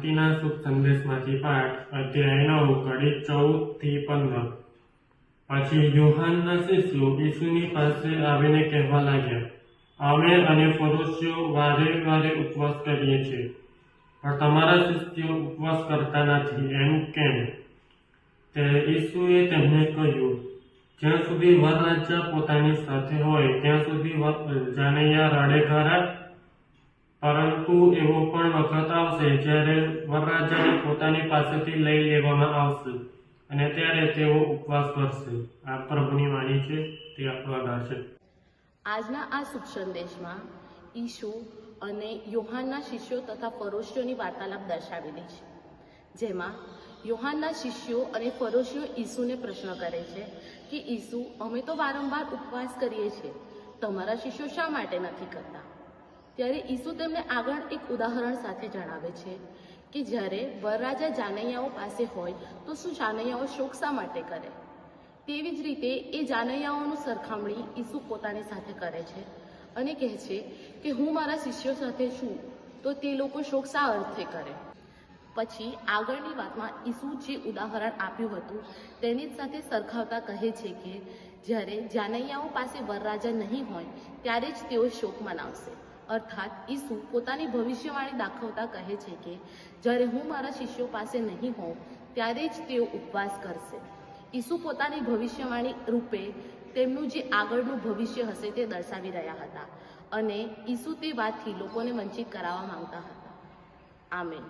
ભક્તિના સુખ સંદેશમાંથી પાઠ, અધ્યાય નવ કડી ચૌદથી પંદર. પછી યુહાનના શિષ્યો ઈસુની પાસે આવીને કહેવા લાગ્યા, અમે અને પુરુષો વારે વારે ઉપવાસ કરીએ છીએ, પણ તમારા શિષ્યો ઉપવાસ કરતા નથી, એમ કેમ? તે ઈસુએ તેમને કહ્યું, જ્યાં સુધી વરરાજા પોતાની સાથે હોય, ત્યાં સુધી જાનૈયા રડે ખરા પરંતુ એવો પણ વખત આવશે જ્યારે વરરાજાને પોતાની પાસેથી લઈ લેવામાં આવશે અને ત્યારે તેઓ ઉપવાસ કરશે. આ પ્રભુની વાણી છે, તે આપણો છે. આજના આ શુભ સંદેશમાં ઈશુ અને યોહાનના શિષ્યો તથા ફરોશીઓની વાર્તાલાપ દર્શાવેલી છે. જેમાં યોહાનના શિષ્યો અને ફરોશીઓ ઈસુને પ્રશ્ન કરે છે કે, ઈસુ, અમે તો વારંવાર ઉપવાસ કરીએ છીએ. તમારા શિષ્યો શા માટે નથી કરતા? ત્યારે ઈસુ તેમને આગળ એક ઉદાહરણ સાથે જણાવે છે કે જ્યારે વરરાજા જાનૈયાઓ પાસે હોય તો શું જાનૈયાઓ શોક શા માટે કરે? તેવી જ રીતે એ જાનૈયાઓનું સરખામણી ઈસુ પોતાની સાથે કરે છે અને કહે છે કે હું મારા શિષ્યો સાથે છું, તો તે લોકો શોક શા અર્થે કરે? પછી આગળની વાતમાં ઈસુ જે ઉદાહરણ આપ્યું હતું તેની જ સાથે સરખાવતા કહે છે કે જ્યારે જાનૈયાઓ પાસે વરરાજા નહીં હોય, ત્યારે જ તેઓ શોક મનાવશે. અર્થાત ઈસુ પોતાની ભવિષ્યવાણી દાખવતા કહે છે કે, જ્યારે હું મારા શિષ્યો પાસે નહીં હોઉં, ત્યારે જ તેઓ ઉપવાસ કરશે. ઈસુ પોતાની ભવિષ્યવાણી રૂપે તેમનું જે આગળનું ભવિષ્ય હશે તે દર્શાવી રહ્યા હતા અને ઈસુ તે વાતથી લોકોને વંચિત કરાવવા માંગતા હતા. આમેન.